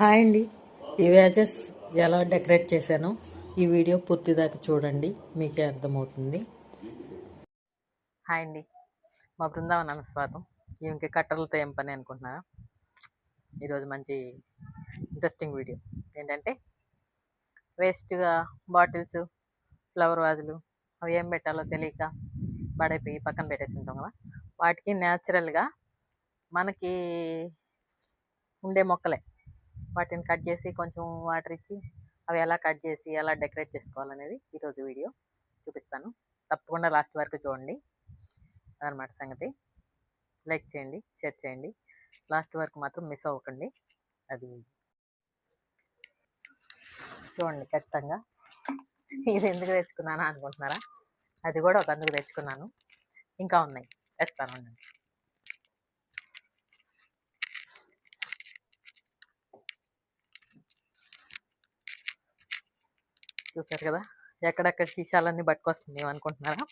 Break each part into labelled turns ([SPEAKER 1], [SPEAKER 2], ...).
[SPEAKER 1] Hi అండి. ఈ వ్యాజెస్ ఎలా డెకరేట్ చేశానో ఈ వీడియో పూర్తిదాకా చూడండి మీకే అర్థమవుతుంది. హాయ్ అండి. మా బృందావన్ అనుస్వాదం ఇంక కట్టలతో ఏం పని అనుకుంటున్నారా? ఈరోజు మంచి ఇంట్రెస్టింగ్ వీడియో ఏంటంటే వేస్ట్గా బాటిల్స్ ఫ్లవర్ వాజులు అవి ఏం పెట్టాలో తెలియక పడైపోయి పక్కన పెట్టేసి ఉంటాం కదా. వాటికి న్యాచురల్గా మనకి ఉండే మొక్కలే. వాటిని కట్ చేసి కొంచెం వాటర్ ఇచ్చి అవి ఎలా కట్ చేసి ఎలా డెకరేట్ చేసుకోవాలనేది ఈరోజు వీడియో. చూపిస్తాను. తప్పకుండా లాస్ట్ వరకు చూడండి అదనమాట సంగతి. లైక్ చేయండి షేర్ చేయండి. లాస్ట్ వరకు మాత్రం మిస్ అవ్వకండి. అది చూడండి ఖచ్చితంగా. ఇది ఎందుకు తెచ్చుకున్నానా అనుకుంటున్నారా? అది కూడా ఒక అందుకు తెచ్చుకున్నాను. ఇంకా ఉన్నాయి. తెస్తాను చూసారు కదా! ఎక్కడెక్కడ సీసాలన్నీ పట్టుకొస్తుంది ఏమనుకుంటున్నారా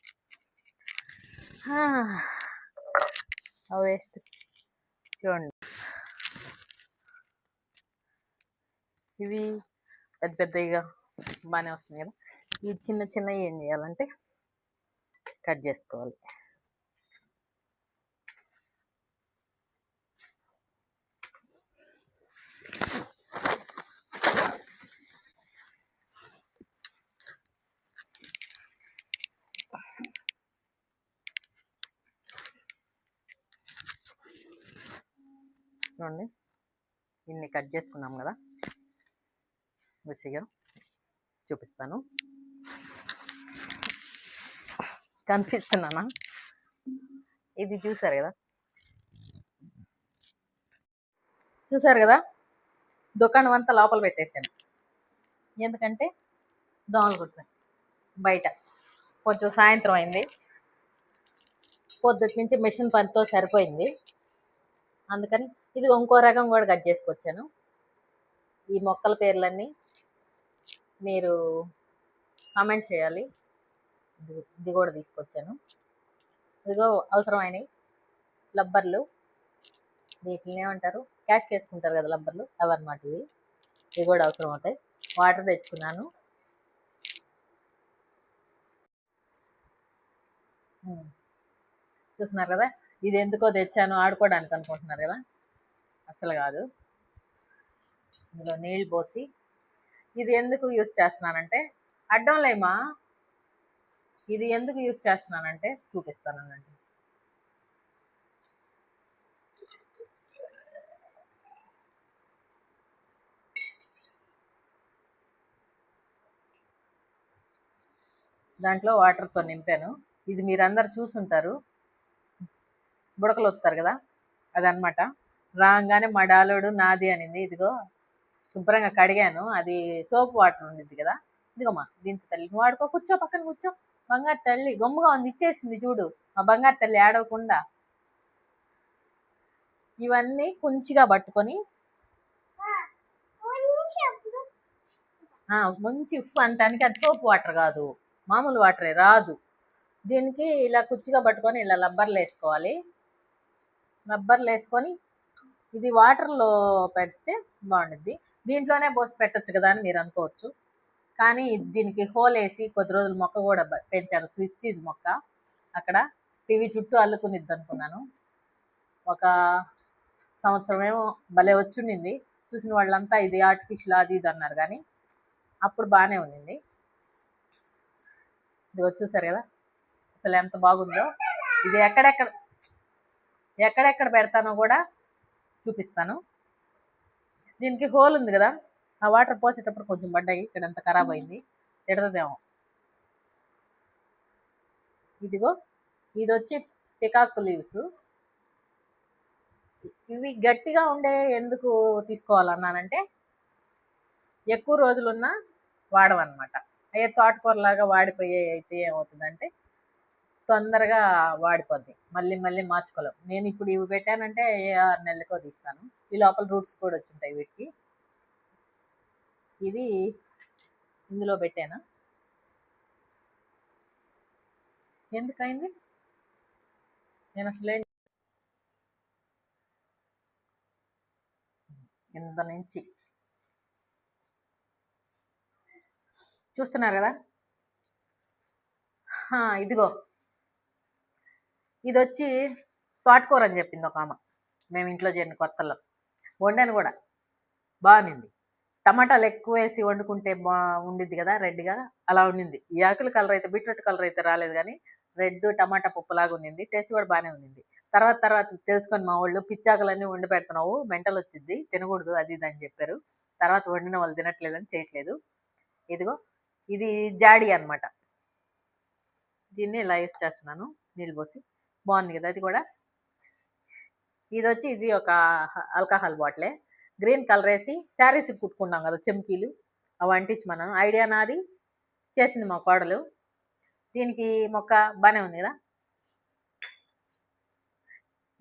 [SPEAKER 1] వేస్ట్. చూడండి. ఇవి పెద్ద పెద్దగా బాగానే వస్తున్నాయి కదా! ఈ చిన్న చిన్నవి ఏం చేయాలంటే కట్ చేసుకోవాలి. చూడండి. ఇన్ని కట్ చేసుకున్నాం కదా. విసిగా చూపిస్తాను. కనిపిస్తున్నానా? ఇది చూసారు కదా? చూసారు కదా? దుకాణం అంతా లోపల పెట్టేశాను. ఎందుకంటే దోమలు కుట్టాను బయట. కొంచెం సాయంత్రం అయింది. పొద్దుటి నుంచి మిషన్ పనితో సరిపోయింది. అందుకని ఇది ఇంకో రకం కూడా కట్ చేసుకొచ్చాను. ఈ మొక్కల పేర్లన్నీ మీరు కామెంట్ చేయాలి. ఇది ఇది కూడా తీసుకొచ్చాను. ఇదిగో అవసరమైనవి లబ్బర్లు. వీటిని ఏమంటారు? క్యాష్ వేసుకుంటారు కదా లబ్బర్లు. అవన్నమాట ఇవి. ఇవి కూడా అవసరం అవుతాయి వాటర్ తెచ్చుకున్నాను. చూస్తున్నారు కదా? ఇది ఎందుకో తెచ్చాను ఆడుకోవడానికి అనుకుంటున్నారు కదా? అసలు కాదు. ఇందులో నీళ్ళు పోసి ఇది ఎందుకు యూజ్ చేస్తున్నానంటే అడ్డం లేమా? ఇది ఎందుకు యూజ్ చేస్తున్నానంటే చూపిస్తానండి దాంట్లో వాటర్తో నింపాను. ఇది మీరందరు చూసుంటారు. బుడకలు వస్తారు కదా? అదనమాట రాగానే మా డాలోడు నాది అనింది ఇదిగో శుభ్రంగా కడిగాను అది సోప్ వాటర్ ఉండింది కదా ఇదిగోమా దీంతో తల్లి నువ్వు కూర్చో పక్కన కూర్చో. బంగారు తల్లి గమ్ముగా ఉంది ఇచ్చేసింది చూడు మా బంగారు తల్లి ఆడవకుండా ఇవన్నీ కుంచిగా పట్టుకొని మంచి ఉఫ్ అంటానికి అది సోప్ వాటర్ కాదు మామూలు వాటరే రాదు. దీనికి ఇలా కుచ్చిగా పట్టుకొని ఇలా రబ్బర్లు వేసుకోవాలి. రబ్బర్లు వేసుకొని ఇది వాటర్లో పెడితే బాగుంటుంది దీంట్లోనే పోసి పెట్టొచ్చు కదా అని మీరు అనుకోవచ్చు. కానీ దీనికి హోల్ వేసి కొద్ది రోజులు మొక్క కూడా పెంచారు. స్విచ్ ఇది మొక్క. అక్కడ టీవీ చుట్టూ అల్లుకునిద్ది అనుకున్నాను. ఒక సంవత్సరం ఏమో భలే వచ్చిండింది. చూసిన వాళ్ళంతా ఇది ఆర్టిఫిషియల్ అది ఇది అన్నారు కానీ అప్పుడు బాగానే ఉండింది ఇది వచ్చేసారు కదా? అసలు ఎంత బాగుందో. ఇది ఎక్కడెక్కడ ఎక్కడెక్కడ పెడతానో కూడా చూపిస్తాను. దీనికి హోల్ ఉంది కదా ఆ వాటర్ పోసేటప్పుడు కొంచెం పడ్డాయి ఇక్కడ అంత ఖరాబ్ అయింది. ఎడతదేమో. ఇదిగో ఇది వచ్చి పికాకు లీవ్స్ ఇవి గట్టిగా ఉండే ఎందుకు తీసుకోవాలన్నానంటే ఎక్కువ రోజులున్నా వాడవన్నమాట. అయ్యే తోటకూరలాగా వాడిపోయే అయితే ఏమవుతుందంటే తొందరగా వాడిపోద్ది. మళ్ళీ మళ్ళీ మార్చుకోలేం. నేను ఇప్పుడు ఇవి పెట్టానంటే ఏ ఆరు నెలలకో తీస్తాను. ఈ లోపల రూట్స్ కూడా వచ్చింటాయి వీటికి. ఇది ఇందులో పెట్టాను. ఎందుకైంది? నేను అసలే కింద నుంచి చూస్తున్నారు కదా? ఇదిగో. ఇది వచ్చి తోటకూర అని చెప్పింది ఒక ఆమె. మేము ఇంట్లో చేరిన కొత్తలో. వండాను కూడా. బాగుంది టమాటాలు ఎక్కువ వేసి వండుకుంటే బా ఉండిద్ది కదా రెడ్గా అలా ఉండింది. ఈ ఆకుల కలర్ అయితే బీట్రూట్ కలర్ అయితే రాలేదు కానీ రెడ్ టమాటా పప్పులాగా ఉండింది. టేస్ట్ కూడా బాగానే ఉండింది. తర్వాత తర్వాత తెలుసుకొని మా వాళ్ళు పిచ్చాకులన్నీ వండి పెడుతున్నావు మెంటల్ వచ్చింది తినకూడదు అది ఇది అని చెప్పారు. తర్వాత వండిన వాళ్ళు తినట్లేదని చేయట్లేదు. ఇదిగో ఇది జాడి అన్నమాట. దీన్ని ఇలా యూస్ చేస్తున్నాను నీళ్ళు పోసి. బాగుంది కదా అది కూడా. ఇది వచ్చి ఇది ఒక ఆల్కహాల్ బాటిలే గ్రీన్ కలర్ వేసి శారీస్ కుట్టుకున్నాం కదా చెమ్కీలు. అవి అంటించి మనం ఐడియా నాది. చేసింది మా కోడలు. దీనికి మొక్క బాగానే ఉంది కదా.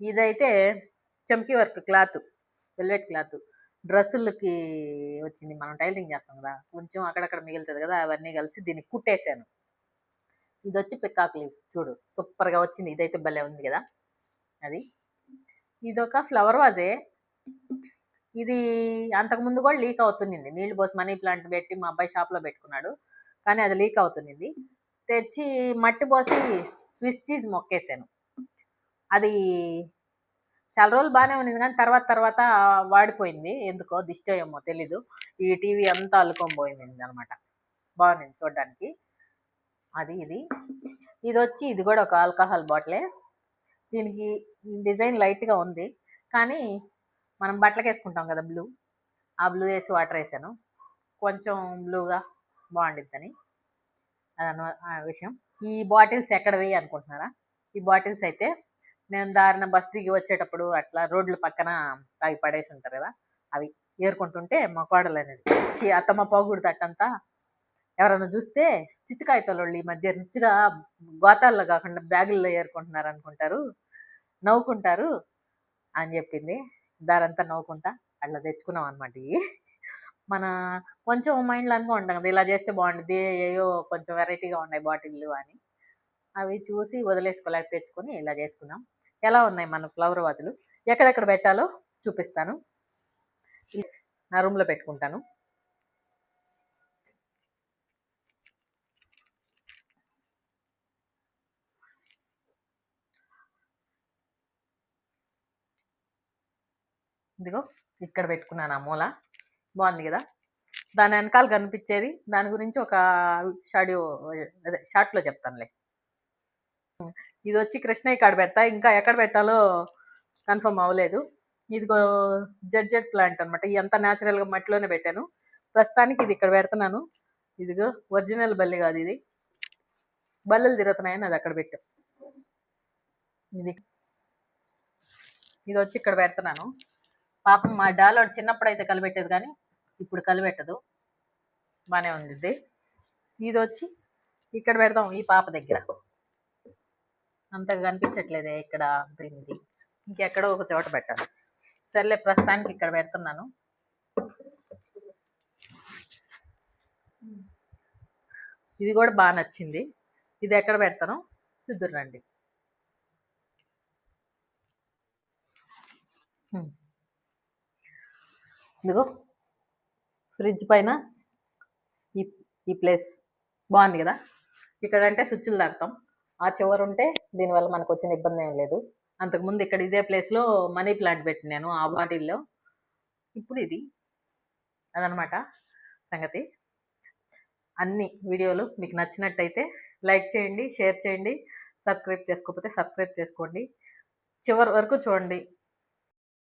[SPEAKER 1] ఇదైతే చెమ్కీ వర్క్ క్లాత్ వెల్వెట్ క్లాత్. డ్రెస్సులకి వచ్చింది. మనం టైలరింగ్ చేస్తాం కదా. కొంచెం అక్కడక్కడ మిగులుతుంది కదా. అవన్నీ కలిసి దీనికి కుట్టేశాను. ఇది వచ్చి పికాక్ లీవ్స్ చూడు సూపర్గా వచ్చింది. ఇదైతే భలే ఉంది కదా? అది. ఇది ఒక ఫ్లవర్ వాజే ఇది అంతకుముందు కూడా లీక్ అవుతుంది నీళ్ళు పోసి మనీ ప్లాంట్ పెట్టి మా అబ్బాయి షాప్లో పెట్టుకున్నాడు. కానీ అది లీక్ అవుతుంది తెచ్చి మట్టి పోసి స్విచ్ చీజ్ మొక్కేసాను. అది చాలా రోజులు బాగానే ఉంది కానీ తర్వాత తర్వాత వాడిపోయింది. ఎందుకో దిష్టేమో ఏమో తెలీదు. ఈ టీవీ అంతా అల్లుకొని పోయింది అనమాట. బాగుంది చూడడానికి. అది ఇది. ఇది వచ్చి ఇది కూడా ఒక ఆల్కహాల్ బాటిలే. దీనికి డిజైన్ లైట్గా ఉంది. కానీ మనం బట్టలకు వేసుకుంటాం కదా బ్లూ. ఆ బ్లూ వేసి వాటర్ వేసాను. కొంచెం బ్లూగా బాగుండిద్దని. అదన ఆ విషయం. ఈ బాటిల్స్ ఎక్కడవి అనుకుంటున్నారా? ఈ బాటిల్స్ అయితే నేను దారిన బస్ దిగి వచ్చేటప్పుడు అట్లా రోడ్ల పక్కన అవి పడేసి ఉంటారు కదా అవి ఏరుకుంటుంటే మా కోడలు అనేది అత్తమ్మ పోగుడు తట్టంతా ఎవరైనా చూస్తే చిత్తకాయతోళ్ళు ఈ మధ్య రిచ్గా గోతాల్లో కాకుండా బ్యాగుల్లో ఏరుకుంటున్నారు అనుకుంటారు. నవ్వుకుంటారు అని చెప్పింది. దారంతా నవ్వుకుంటా అట్లా తెచ్చుకున్నాం అనమాట ఇవి. మన కొంచెం మైండ్లో అనుకుంటాం కదా ఇలా చేస్తే బాగుంటుంది ఏయో కొంచెం వెరైటీగా ఉన్నాయి బాటిళ్ళు అని. అవి చూసి వదిలేసుకోలేక తెచ్చుకొని ఇలా చేసుకున్నాం. ఎలా ఉన్నాయి మన ఫ్లవర్ వాతులు? ఎక్కడెక్కడ పెట్టాలో చూపిస్తాను. నా రూమ్లో పెట్టుకుంటాను. ఇదిగో ఇక్కడ పెట్టుకున్నాను ఆ మూల. బాగుంది కదా? దాని వెనకాల కనిపించేది దాని గురించి ఒక షాడియో అదే షార్ట్లో చెప్తానులే. ఇది వచ్చి కృష్ణయ్య కాడ పెడతా ఇంకా ఎక్కడ పెట్టాలో కన్ఫర్మ్ అవ్వలేదు. ఇదిగో జడ్జెడ్ ప్లాంట్ అనమాట ఇదంతా న్యాచురల్గా మట్టిలోనే పెట్టాను. ప్రస్తుతానికి ఇది ఇక్కడ పెడుతున్నాను. ఇదిగో ఒరిజినల్ బల్లి కాదు ఇది. బల్లెలు తిరుగుతున్నాయని అది అక్కడ పెట్టాం. ఇది ఇది వచ్చి ఇక్కడ పెడుతున్నాను. పాపం మా డాలోడ్ చిన్నప్పుడు అయితే కలిపెట్టేది కానీ ఇప్పుడు కలిపెట్టదు బాగానే ఉంది ఇది వచ్చి ఇక్కడ పెడదాం ఈ పాప దగ్గర. అంతగా కనిపించట్లేదే ఇక్కడ దీనిది ఇంకెక్కడో ఒక చోట పెట్టాలి. సర్లే ప్రస్తుతానికి ఇక్కడ పెడుతున్నాను. ఇది కూడా బాగా నచ్చింది. ఇది ఎక్కడ పెడతాను? చూద్దురు రండి. ఇదిగో ఫ్రిడ్జ్ పైన ఈ ఈ ప్లేస్ బాగుంది కదా? ఇక్కడ అంటే స్విచ్లు తాకుతాం ఆ చివర ఉంటే దీనివల్ల మనకు వచ్చిన ఇబ్బంది ఏం లేదు. అంతకుముందు ఇక్కడ ఇదే ప్లేస్లో మనీ ప్లాంట్ పెట్టినాను ఆ బాటిల్లో ఇప్పుడు ఇది. అదనమాట సంగతి. అన్ని వీడియోలు మీకు నచ్చినట్టయితే లైక్ చేయండి షేర్ చేయండి సబ్స్క్రైబ్ చేసుకోకపోతే సబ్స్క్రైబ్ చేసుకోండి. చివరి వరకు చూడండి.